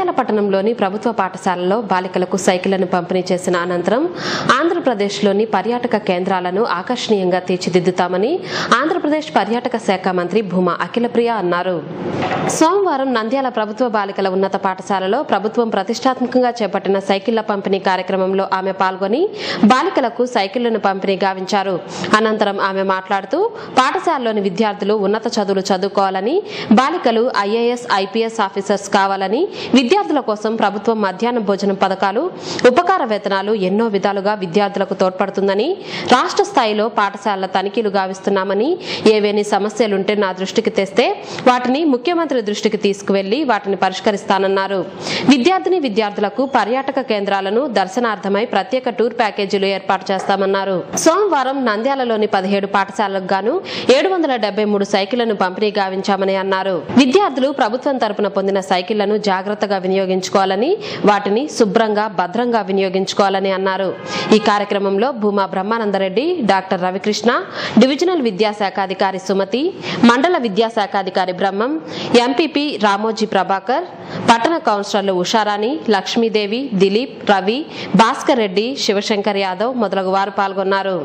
నంద్యాల పట్టణంలోని ప్రభుత్వ పాఠశాలలో బాలికలకు సైకిళ్ళను పంపిణీ చేసిన అనంతరం ఆంధ్రప్రదేశ్లోని పర్యాటక కేంద్రాలను ఆకర్షణీయంగా తీర్చిదిద్దుతామని ఆంధ్రప్రదేశ్ పర్యాటక శాఖ మంత్రి భూమా అఖిలప్రియ అన్నారు. సోమవారం నంద్యాల ప్రభుత్వ బాలికల ఉన్నత పాఠశాలలో ప్రభుత్వం ప్రతిష్టాత్మకంగా చేపట్టిన సైకిళ్ళ పంపిణీ కార్యక్రమంలో ఆమె పాల్గొని బాలికలకు సైకిళ్ళను పంపిణీ గావించారు. అనంతరం ఆమె మాట్లాడుతూ పాఠశాలలోని విద్యార్థులు ఉన్నత చదువులు చదువుకోవాలని బాలికలు ఐఏఎస్ ఐపీఎస్ ఆఫీసర్స్ కావాలని విద్యార్థుల కోసం ప్రభుత్వం మధ్యాహ్న భోజనం పథకాలు ఉపకార వేతనాలు ఎన్నో విధాలుగా విద్యార్థులకు తోడ్పడుతుందని రాష్ట్ర స్థాయిలో పాఠశాలల తనిఖీలు గావిస్తున్నామని ఏవేని సమస్యలుంటే నా దృష్టికి తెస్తే వాటిని ముఖ్యమంత్రి దృష్టికి తీసుకువెళ్ళి వాటిని పరిష్కరిస్తానన్నారు. విద్యార్థిని విద్యార్థులకు పర్యాటక కేంద్రాలను దర్శనార్థమై ప్రత్యేక టూర్ ప్యాకేజీలు ఏర్పాటు చేస్తామన్నారు. సోమవారం నంద్యాలలోని పదిహేడు పాఠశాలలకు గాను ఏడు వందల డెబ్బై మూడు సైకిళ్ళను పంపిణీ గావించామని అన్నారు. విద్యార్థులు ప్రభుత్వం తరపున పొందిన సైకిళ్ళను జాగ్రత్తగా వినియోగించుకోవాలని వాటిని శుభ్రంగా భద్రంగా వినియోగించుకోవాలని అన్నారు. ఈ కార్యక్రమంలో భూమా బ్రహ్మానందరెడ్డి డాక్టర్ రవికృష్ణ డివిజనల్ విద్యాశాఖాధికారి సుమతి మండల విద్యాశాఖాధికారి బ్రహ్మం ఎంపీపీ రామోజీ ప్రభాకర్ పట్టణ కౌన్సిలర్లు ఉషారాణి లక్ష్మీదేవి దిలీప్ రవి భాస్కర్ రెడ్డి శివశంకర్ యాదవ్ మొదలగు వారు పాల్గొన్నారు.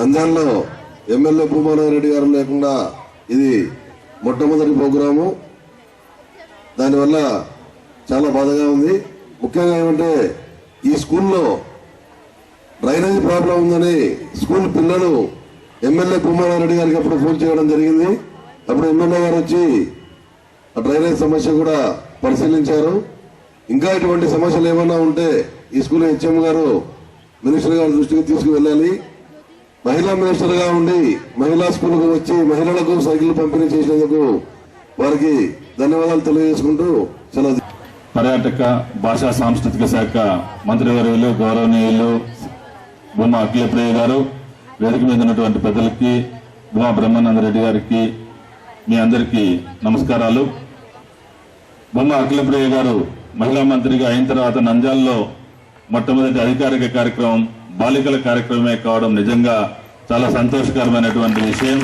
నంద్యాలలో ఎమ్మెల్యే భూమారావు రెడ్డి గారు లేకుండా ఇది మొట్టమొదటి ప్రోగ్రాము. దానివల్ల చాలా బాధగా ఉంది. ముఖ్యంగా ఏమంటే ఈ స్కూల్లో డ్రైనేజ్ ప్రాబ్లం ఉందని స్కూల్ పిల్లలు ఎమ్మెల్యే భూమారావు రెడ్డి గారికి అప్పుడు ఫోన్ చేయడం జరిగింది. అప్పుడు ఎమ్మెల్యే గారు వచ్చి ఆ డ్రైనేజ్ సమస్య కూడా పరిశీలించారు. ఇంకా ఇటువంటి సమస్యలు ఏమైనా ఉంటే ఈ స్కూల్ హెచ్ఎం గారు మినిస్టర్ గారి దృష్టికి తీసుకువెళ్ళాలి. మహిళా మినిస్టర్గా ఉండి మహిళా స్కూల్కు వచ్చి మహిళలకు సైకిల్ పంపిణీ చేసినందుకు వారికి ధన్యవాదాలు తెలియజేసుకుంటూ సెలవు పర్యాటక భాషా సాంస్కృతిక శాఖ మంత్రివర్యులు గౌరవనీయులు బొమ్మ అఖిలప్రియ గారు వేదిక మీద ఉన్నటువంటి పెద్దలకి బొమ్మ బ్రహ్మానంద రెడ్డి గారికి మీ అందరికీ నమస్కారాలు. బొమ్మ అఖిలప్రియ గారు మహిళా మంత్రిగా అయిన తర్వాత నంద్యాలలో మొట్టమొదటి అధికారిక కార్యక్రమం బాలికల కార్యక్రమమే కావడం నిజంగా చాలా సంతోషకరమైనటువంటి విషయం.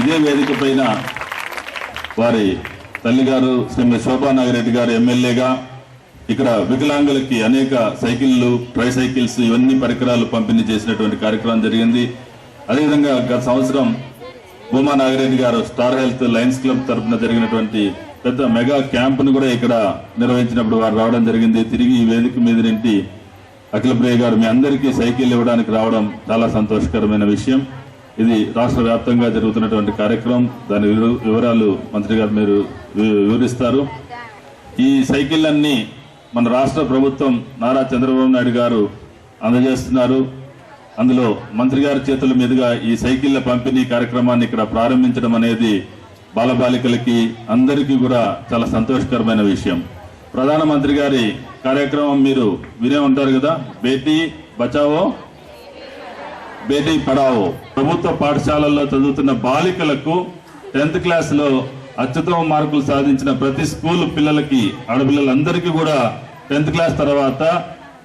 ఇదే వేదిక పైన వారి తల్లిగారు శ్రీమతి శోభా నాగిరెడ్డి గారు ఎమ్మెల్యేగా ఇక్కడ వికలాంగులకి అనేక సైకిళ్ళు ట్రై సైకిల్స్ ఇవన్నీ పరికరాలు పంపిణీ చేసినటువంటి కార్యక్రమం జరిగింది. అదేవిధంగా గత సంవత్సరం భూమా నాగిరెడ్డి గారు స్టార్ హెల్త్ లయన్స్ క్లబ్ తరఫున జరిగినటువంటి పెద్ద మెగా క్యాంపును కూడా ఇక్కడ నిర్వహించినప్పుడు వారు రావడం జరిగింది. తిరిగి ఈ వేదిక మీద నింటి అఖిల ప్రియ గారు మీ అందరికీ సైకిల్ ఇవ్వడానికి రావడం చాలా సంతోషకరమైన విషయం. ఇది రాష్ట్ర వ్యాప్తంగా జరుగుతున్నటువంటి కార్యక్రమం. దాని వివర- వివరాలు మంత్రి గారు మీరు వివరిస్తారు. ఈ సైకిళ్ళన్నీ మన రాష్ట్ర ప్రభుత్వం నారా చంద్రబాబు నాయుడు గారు అందజేస్తున్నారు. అందులో మంత్రి గారి చేతుల మీదుగా ఈ సైకిళ్ళ పంపిణీ కార్యక్రమాన్ని ఇక్కడ ప్రారంభించడం అనేది బాలబాలికలకి అందరికీ కూడా చాలా సంతోషకరమైన విషయం. ప్రధానమంత్రి గారి కార్యక్రమం మీరు వినే ఉంటారు కదా? బేటీ బచావో? బేటీ పడావో? ప్రభుత్వ పాఠశాలల్లో చదువుతున్న బాలికలకు టెన్త్ క్లాస్లో అత్యుత్తమ మార్కులు సాధించిన ప్రతి స్కూల్ పిల్లలకి ఆడపిల్లలందరికీ కూడా టెన్త్ క్లాస్ తర్వాత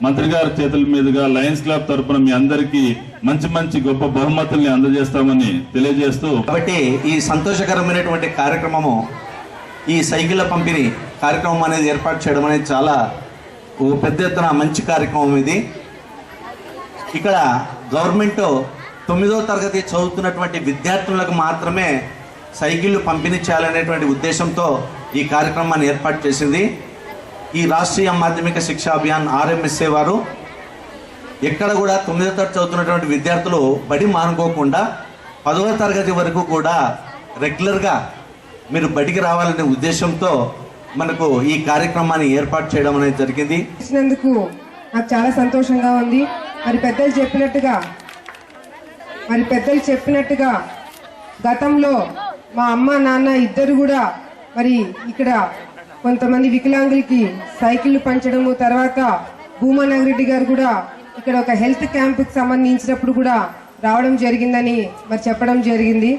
మంత్రి గారి చేతుల మీదుగా లయన్స్ క్లబ్ తరపున మీ అందరికీ మంచి మంచి గొప్ప బహుమతుల్ని అందజేస్తామని తెలియజేస్తూ కాబట్టి ఈ సంతోషకరమైనటువంటి కార్యక్రమము ఈ సైకిళ్ళ పంపిణీ కార్యక్రమం అనేది ఏర్పాటు చేయడం అనేది చాలా ఒక పెద్ద ఎత్తున మంచి కార్యక్రమం ఇది. ఇక్కడ గవర్నమెంట్ తొమ్మిదో తరగతి చదువుతున్నటువంటి విద్యార్థులకు మాత్రమే సైకిళ్ళు పంపిణీ చేయాలనేటువంటి ఉద్దేశంతో ఈ కార్యక్రమాన్ని ఏర్పాటు చేసింది. ఈ రాష్ట్రీయ మాధ్యమిక శిక్షా అభియాన్ ఆర్ఎంఎస్ఏ వారు ఎక్కడ కూడా తొమ్మిదో తరగతి చదువుతున్నటువంటి విద్యార్థులు బడి మానుకోకుండా పదవ తరగతి వరకు కూడా రెగ్యులర్గా మీరు బడికి రావాలనే ఉద్దేశంతో మనకు ఈ కార్యక్రమాన్ని ఏర్పాటు చేయడం అనేది జరిగింది. ఇచ్చినందుకు నాకు చాలా సంతోషంగా ఉంది. మరి పెద్దలు చెప్పినట్టుగా మరి పెద్దలు చెప్పినట్టుగా గతంలో మా అమ్మ నాన్న ఇద్దరు కూడా మరి ఇక్కడ కొంతమంది వికలాంగులకి సైకిళ్ళు పంచడము తర్వాత భూమా రెడ్డి గారు కూడా ఇక్కడ ఒక హెల్త్ క్యాంపుకి సంబంధించినప్పుడు కూడా రావడం జరిగిందని మరి చెప్పడం జరిగింది.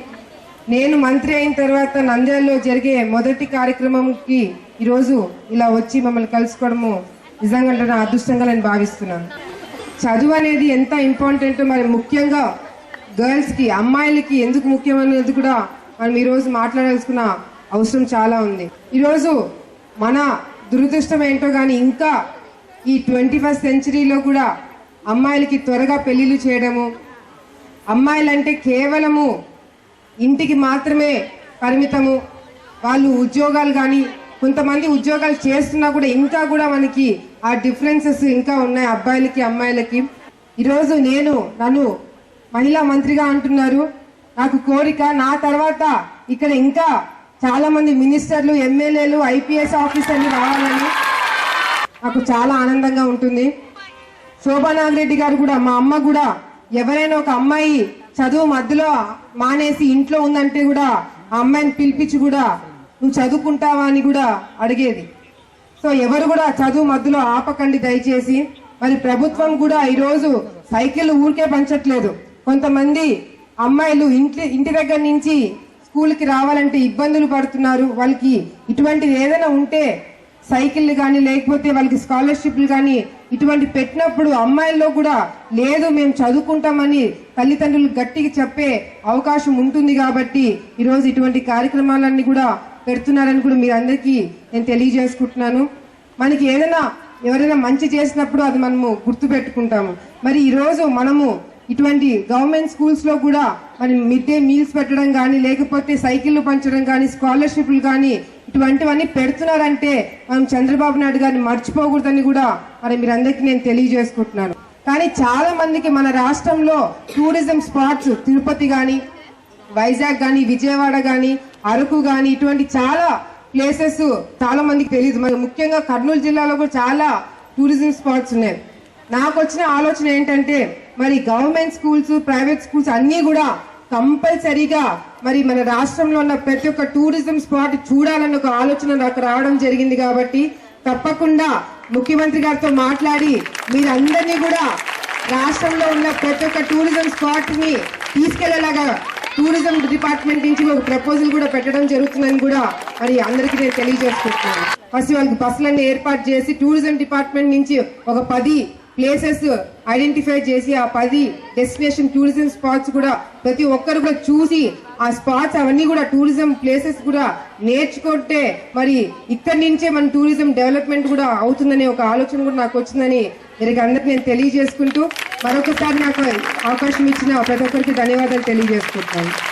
నేను మంత్రి అయిన తర్వాత నంద్యాలలో జరిగే మొదటి కార్యక్రమంకి ఈరోజు ఇలా వచ్చి మమ్మల్ని కలుసుకోవడము నిజంగా నా అదృష్టంగా నేను భావిస్తున్నాను. చదువు అనేది ఎంత ఇంపార్టెంట్ మరి ముఖ్యంగా గర్ల్స్కి అమ్మాయిలకి ఎందుకు ముఖ్యమైనది కూడా మనం ఈరోజు మాట్లాడాల్సుకున్న అవసరం చాలా ఉంది. ఈరోజు మన దురదృష్టం ఏంటో కానీ ఇంకా ఈ ట్వంటీ ఫస్ట్ సెంచరీలో కూడా అమ్మాయిలకి త్వరగా పెళ్ళిళ్ళు చేయడము అమ్మాయిలంటే కేవలము ఇంటికి మాత్రమే పరిమితము వాళ్ళు ఉద్యోగాలు కానీ కొంతమంది ఉద్యోగాలు చేస్తున్నా కూడా ఇంకా కూడా మనకి ఆ డిఫరెన్సెస్ ఇంకా ఉన్నాయి అబ్బాయిలకి అమ్మాయిలకి. ఈరోజు నేను నన్ను మహిళా మంత్రిగా అంటున్నారు. నాకు కోరిక నా తర్వాత ఇక్కడ ఇంకా చాలా మంది మినిస్టర్లు ఎమ్మెల్యేలు ఐపీఎస్ ఆఫీసర్లు రావాలని నాకు చాలా ఆనందంగా ఉంటుంది. శోభానాగిరెడ్డి గారు కూడా మా అమ్మ కూడా ఎవరైనా ఒక అమ్మాయి చదువు మధ్యలో మానేసి ఇంట్లో ఉందంటే కూడా ఆ అమ్మాయిని పిలిపించి కూడా నువ్వు చదువుకుంటావా? అని కూడా అడిగేది. సో ఎవరు కూడా చదువు మధ్యలో ఆపకండి దయచేసి. మరి ప్రభుత్వం కూడా ఈరోజు సైకిల్ ఊరికే పంచట్లేదు. కొంతమంది అమ్మాయిలు ఇంటి ఇంటి దగ్గర నుంచి స్కూల్కి రావాలంటే ఇబ్బందులు పడుతున్నారు. వాళ్ళకి ఇటువంటిది ఏదైనా ఉంటే సైకిల్ కానీ లేకపోతే వాళ్ళకి స్కాలర్షిప్లు కానీ ఇటువంటి పెట్టినప్పుడు అమ్మాయిల్లో కూడా లేదు మేము చదువుకుంటామని తల్లిదండ్రులు గట్టిగా చెప్పే అవకాశం ఉంటుంది కాబట్టి ఈరోజు ఇటువంటి కార్యక్రమాలన్నీ కూడా పెడుతున్నారని కూడా మీరు అందరికీ నేను తెలియజేసుకుంటున్నాను. మనకి ఏదైనా ఎవరైనా మంచి చేసినప్పుడు అది మనము గుర్తు పెట్టుకుంటాము మరి ఈరోజు మనము ఇటువంటి గవర్నమెంట్ స్కూల్స్లో కూడా మరి మిడ్ డే మీల్స్ పెట్టడం కానీ లేకపోతే సైకిళ్ళు పంచడం కానీ స్కాలర్షిప్లు కానీ ఇటువంటివన్నీ పెడుతున్నారంటే మనం చంద్రబాబు నాయుడు గారిని మర్చిపోకూడదని కూడా మరి మీరందరికీ నేను తెలియజేసుకుంటున్నాను. కానీ చాలా మందికి మన రాష్ట్రంలో టూరిజం స్పాట్స్ తిరుపతి కానీ వైజాగ్ కానీ విజయవాడ కానీ అరకు కానీ ఇటువంటి చాలా ప్లేసెస్ చాలా మందికి తెలియదు మరి ముఖ్యంగా కర్నూలు జిల్లాలో కూడా చాలా టూరిజం స్పాట్స్ ఉన్నాయి. నాకు వచ్చిన ఆలోచన ఏంటంటే మరి గవర్నమెంట్ స్కూల్స్ ప్రైవేట్ స్కూల్స్ అన్నీ కూడా కంపల్సరీగా మరి మన రాష్ట్రంలో ఉన్న ప్రతి ఒక్క టూరిజం స్పాట్ చూడాలన్న ఒక ఆలోచన నాకు రావడం జరిగింది కాబట్టి తప్పకుండా ముఖ్యమంత్రి గారితో మాట్లాడి మీరందరినీ కూడా రాష్ట్రంలో ఉన్న ప్రతి ఒక్క టూరిజం స్పాట్ని తీసుకెళ్ళేలాగా టూరిజం డిపార్ట్మెంట్ నుంచి ఒక ప్రపోజల్ కూడా పెట్టడం జరుగుతుందని కూడా మరి అందరికీ నేను తెలియజేసుకుంటున్నాను. ఫస్ట్ వాళ్ళకి బస్సులన్నీ ఏర్పాటు చేసి టూరిజం డిపార్ట్మెంట్ నుంచి ఒక పది ప్లేసెస్ ఐడెంటిఫై చేసి ఆ పది డెస్టినేషన్ టూరిజం స్పాట్స్ కూడా ప్రతి ఒక్కరు కూడా చూసి ఆ స్పాట్స్ అవన్నీ కూడా టూరిజం ప్లేసెస్ కూడా నేర్చుకుంటే మరి ఇక్కడి నుంచే మన టూరిజం డెవలప్మెంట్ కూడా అవుతుందనే ఒక ఆలోచన కూడా నాకు వచ్చిందని వీరికి అందరికి నేను తెలియజేసుకుంటూ మరొకసారి నాకు అవకాశం ఇచ్చిన ప్రతి ఒక్కరికి ధన్యవాదాలు తెలియజేసుకుంటాను